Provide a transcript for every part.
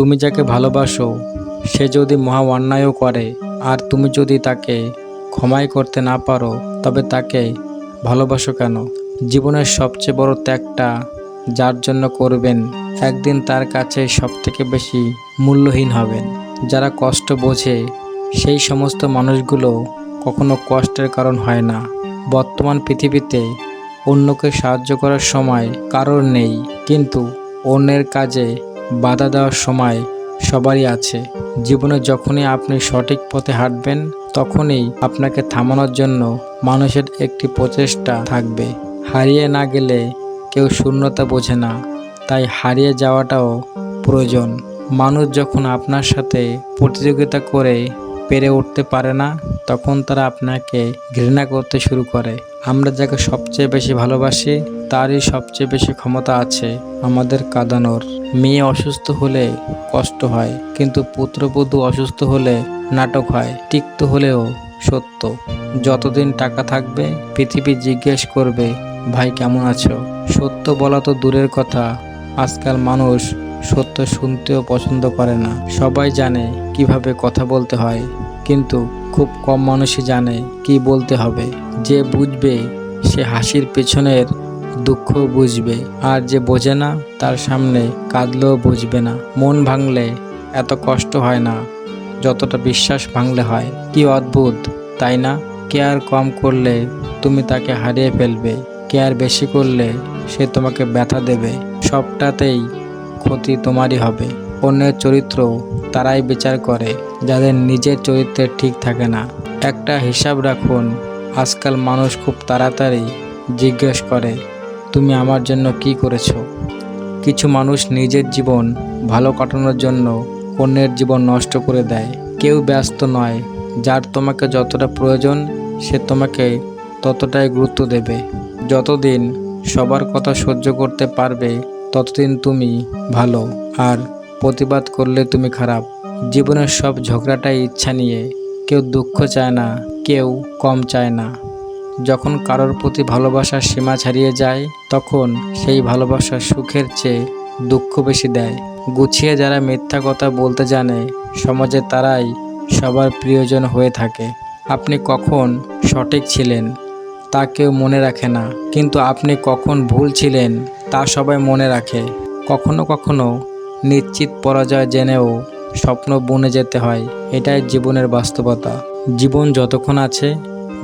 তুমি যাকে ভালোবাসো, সে যদি মহা অন্যায়ও করে, আর তুমি যদি তাকে ক্ষমাই করতে না পারো, তবে তাকে ভালোবাসো কেন? জীবনের সবচেয়ে বড় ত্যাগটা যার জন্য করবেন, একদিন তার কাছে সবথেকে বেশি মূল্যহীন হবেন। যারা কষ্ট বোঝে, সেই সমস্ত মানুষগুলো কখনো কষ্টের কারণ হয় না। বর্তমান পৃথিবীতে অন্যকে সাহায্য করার সময় কারোর নেই, কিন্তু অন্যের কাজে বাধা দেওয়ার সময় সবারই আছে। জীবনে যখনই আপনি সঠিক পথে হাঁটবেন, তখনই আপনাকে থামানোর জন্য মানুষের একটি প্রচেষ্টা থাকবে। হারিয়ে না গেলে কেউ শূন্যতা বোঝে না, তাই হারিয়ে যাওয়াটাও প্রয়োজন। মানুষ যখন আপনার সাথে প্রতিযোগিতা করে পেরে উঠতে পারে না, তখন তারা আপনাকে ঘৃণা করতে শুরু করে। আমরা যাকে সবচেয়ে বেশি ভালোবাসি, তারই সবচেয়ে বেশি ক্ষমতা আছে আমাদের কাঁদানোর। মেয়ে অসুস্থ হলে কষ্ট হয়, কিন্তু পুত্রবধূ অসুস্থ হলে নাটক হয়, তিক্ত হলেও সত্য। যতদিন টাকা থাকবে, পৃথিবী জিজ্ঞেস করবে, ভাই, কেমন আছো? সত্য বলা তো দূরের কথা, আজকাল মানুষ সত্য শুনতেও পছন্দ করে না। সবাই জানে কীভাবে কথা বলতে হয়, কিন্তু খুব কম মানুষই জানে কি বলতে হবে। যে বুঝবে, সে হাসির পেছনের দুঃখ বুঝবে। আর যে বোঝে না, তার সামনে কাঁদলেও বুঝবে না। মন ভাঙলে এত কষ্ট হয় না, যতটা বিশ্বাস ভাঙলে হয়। কি অদ্ভুত, তাই না? কেয়ার কম করলে তুমি তাকে হারিয়ে ফেলবে। কেয়ার বেশি করলে সে তোমাকে ব্যথা দেবে। সবটাতেই ক্ষতি তোমারই হবে। অন্যের চরিত্র তারাই বিচার করে, যাদের নিজের চরিত্রে ঠিক থাকে না। একটা হিসাব রাখুন, আজকাল মানুষ খুব তাড়াতাড়ি জিজ্ঞেস করে, তুমি আমার জন্য কি করেছ? কিছু মানুষ নিজের জীবন ভালো কাটানোর জন্য অন্যের জীবন নষ্ট করে দেয়। কেউ ব্যস্ত নয়, যার তোমাকে যতটা প্রয়োজন, সে তোমাকে ততটাই গুরুত্ব দেবে। যতদিন সবার কথা সহ্য করতে পারবে, ততদিন তুমি ভালো। আর প্রতিবাদ করলে তুমি খারাপ। জীবনের সব ঝগড়াটাই ইচ্ছা নিয়ে। কেউ দুঃখ চায় না, কেউ কম চায় না। যখন কারোর প্রতি ভালোবাসার সীমা ছাড়িয়ে যায়, তখন সেই ভালোবাসা সুখের চেয়ে দুঃখ বেশি দেয়। গুছিয়ে যারা মিথ্যা কথা বলতে জানে, সমাজে তারাই সবার প্রিয়জন হয়ে থাকে। আপনি কখন সঠিক ছিলেন, তা কেউ মনে রাখে না। কিন্তু আপনি কখন ভুল ছিলেন, তা সবাই মনে রাখে। কখনো কখনো নিশ্চিত পরাজয় জেনেও স্বপ্ন বুনে যেতে হয়। এটাই জীবনের বাস্তবতা। জীবন যতক্ষণ আছে,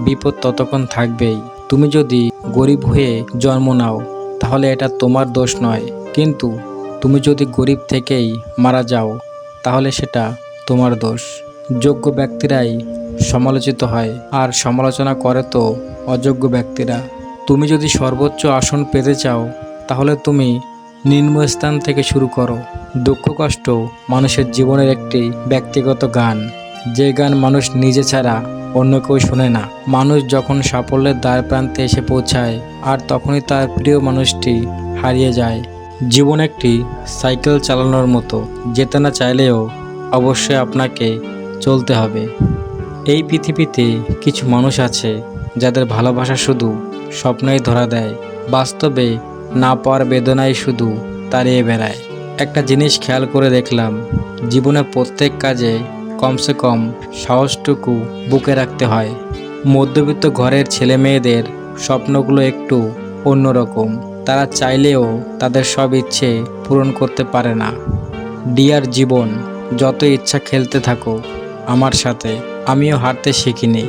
বিপদ ততক্ষণ থাকবেই। তুমি যদি গরিব হয়ে জন্ম নাও, তাহলে এটা তোমার দোষ নয়। কিন্তু তুমি যদি গরিব থেকেই মারা যাও, তাহলে সেটা তোমার দোষ। যোগ্য ব্যক্তিরাই সমালোচিত হয়, আর সমালোচনা করে তো অযোগ্য ব্যক্তিরা। তুমি যদি সর্বোচ্চ আসন পেতে চাও, তাহলে তুমি নিম্নস্থান থেকে শুরু করো। দুঃখ, কষ্ট মানুষের জীবনের একটি ব্যক্তিগত গান। যে গান মানুষ নিজে ছাড়া অন্য কেউ শোনে না। মানুষ যখন সাফল্যের দ্বার প্রান্তে এসে পৌঁছায়, আর তখনই তার প্রিয় মানুষটি হারিয়ে যায়। জীবন একটি সাইকেল চালানোর মতো, যেতে না চাইলেও অবশ্যই আপনাকে চলতে হবে। এই পৃথিবীতে কিছু মানুষ আছে, যাদের ভালোবাসা শুধু স্বপ্নই ধরা দেয়, বাস্তবে না পাওয়ার বেদনাই শুধু তাড়িয়ে বেড়ায়। একটা জিনিস খেয়াল করে দেখলাম, জীবনে প্রত্যেক কাজে কমসে কম সাহসটুকু বুকে রাখতে হয়। মধ্যবিত্ত ঘরের ছেলে মেয়েদের স্বপ্নগুলো একটু অন্যরকম। তারা চাইলেও তাদের সব ইচ্ছে পূরণ করতে পারে না। ডিয়ার জীবন, যত ইচ্ছা খেলতে থাকো আমার সাথে, আমিও হারতে শিখিনি।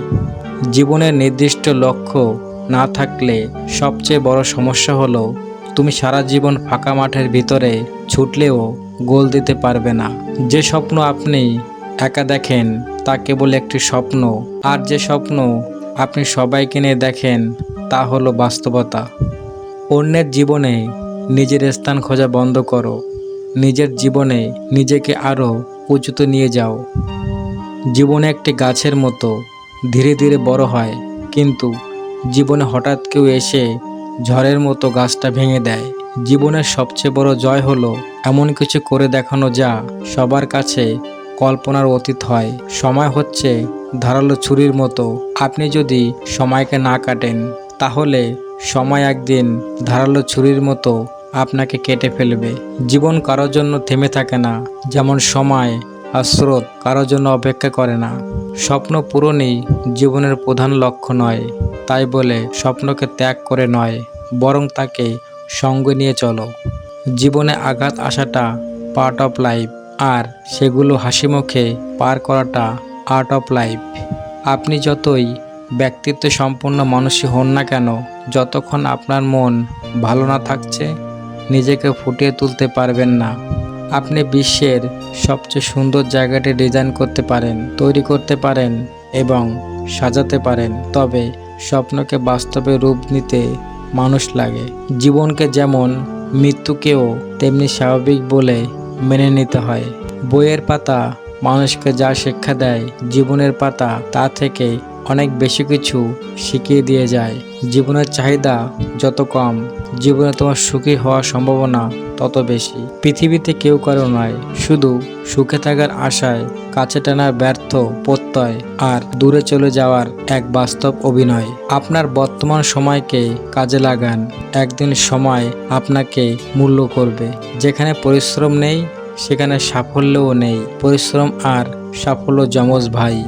জীবনের নির্দিষ্ট লক্ষ্য না থাকলে সবচেয়ে বড় সমস্যা হলো তুমি সারা জীবন ফাঁকা মাঠের ভিতরে ছুটলেও গোল দিতে পারবে না। যে স্বপ্ন আপনি একা দেখেন, তা কেবল একটি স্বপ্ন। আর যে স্বপ্ন আপনি সবাইকে নিয়ে দেখেন, তা হলো বাস্তবতা। অন্যের জীবনে নিজের স্থান খোঁজা বন্ধ করো। নিজের জীবনে নিজেকে আরও উঁচুতে নিয়ে যাও। জীবনে একটি গাছের মতো ধীরে ধীরে বড় হয়, কিন্তু জীবনে হঠাৎ কেউ এসে ঝড়ের মতো গাছটা ভেঙে দেয়। জীবনের সবচেয়ে বড় জয় হলো এমন কিছু করে দেখানো যা সবার কাছে কল্পনার অতীত হয়। সময় হচ্ছে ধারালো ছুরির মতো। আপনি যদি সময়কে না কাটেন, তাহলে সময় একদিন ধারালো ছুরির মতো আপনাকে কেটে ফেলবে। জীবন কারোর জন্য থেমে থাকে না, যেমন সময় আর স্রোত কারোর জন্য অপেক্ষা করে না। স্বপ্ন পূরণই জীবনের প্রধান লক্ষ্য নয়, তাই বলে স্বপ্নকে ত্যাগ করে নয়, বরং তাকে সঙ্গে নিয়ে চলো। জীবনে আঘাত আসাটা পার্ট অফ লাইফ আর সেগুলো হাসি মুখে পার করাটা আর্ট অফ লাইফ আপনি যতই ব্যক্তিত্ব সম্পন্ন মানুষই হন না কেন, যতক্ষণ আপনার মন ভালো না থাকছে, নিজেকে ফুটিয়ে তুলতে পারবেন না। আপনি বিশ্বের সবচেয়ে সুন্দর জায়গাটি ডিজাইন করতে পারেন, তৈরি করতে পারেন এবং সাজাতে পারেন। তবে স্বপ্নকে বাস্তবে রূপ নিতে মানুষ লাগে। জীবনকে যেমন মৃত্যুকেও তেমনি স্বাভাবিক বলে মেনে নিতে হয়। বইয়ের পাতা মানুষকে যা শিক্ষা দেয়, জীবনের পাতা তা থেকে অনেক বেশি কিছু শিখিয়ে দিয়ে যায়। জীবনের চাহিদা যত কম, জীবনে তোমার সুখী হওয়ার সম্ভাবনা তত বেশি। পৃথিবীতে কেউ কারও নয়, শুধু সুখে থাকার আশায় কাছে টানার ব্যর্থ প্রত্যয় আর দূরে চলে যাওয়ার এক বাস্তব অভিনয়। আপনার বর্তমান সময়কে কাজে লাগান। একদিন সময় আপনাকে মূল্য করবে। যেখানে পরিশ্রম নেই, সেখানে সাফল্যও নেই। পরিশ্রম আর সাফল্য যমজ ভাই।